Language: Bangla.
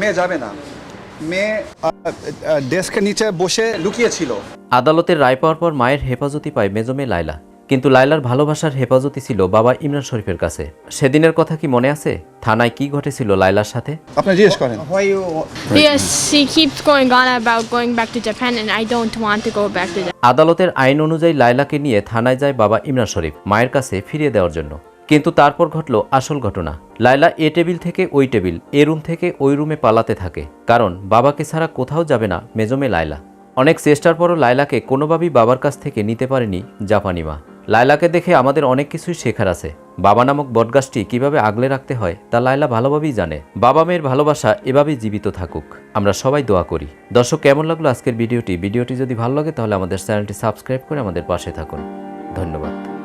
মেয়ে যাবে না। মেয়ে ডেস্কের নিচে বসে লুকিয়েছিল। আদালতের রায় পাওয়ার পর মায়ের হেফাজতি পায় মেজমে লাইলা কিন্তু লাইলার ভালোবাসার হেফাজতি ছিল বাবা ইমরান শরীফের কাছে। সেদিনের কথা কি মনে আছে? থানায় কি ঘটেছিল লাইলার সাথে? আপনি জিজ্ঞেস করেন। Yes, he keeps going on about going back to Japan, and I don't want to go back to Japan. আদালতের আইন অনুযায়ী লাইলাকে নিয়ে থানায় যায় বাবা ইমরান শরীফ মায়ের কাছে ফিরিয়ে দেওয়ার জন্য। কিন্তু তারপর ঘটল আসল ঘটনা। লাইলা এ টেবিল থেকে ওই টেবিল, এ রুম থেকে ওই রুমে পালাতে থাকে, কারণ বাবাকে ছাড়া কোথাও যাবে না মেজমে লাইলা অনেক চেষ্টার পরও লাইলাকে কোনোভাবেই বাবার কাছ থেকে নিতে পারেনি জাপানি মা। লাইলাকে দেখে আমাদের অনেক কিছুই শেখার আছে। বাবা নামক বটগাছটি কীভাবে আগলে রাখতে হয় তা লাইলা ভালোভাবেই জানে। বাবা মেয়ের ভালোবাসা এভাবেই জীবিত থাকুক। আমরা সবাই দোয়া করি। দর্শক, কেমন লাগল আজকের ভিডিওটি? ভিডিওটি যদি ভালো লাগে তাহলে আমাদের চ্যানেলটি সাবস্ক্রাইব করে আমাদের পাশে থাকুন। ধন্যবাদ।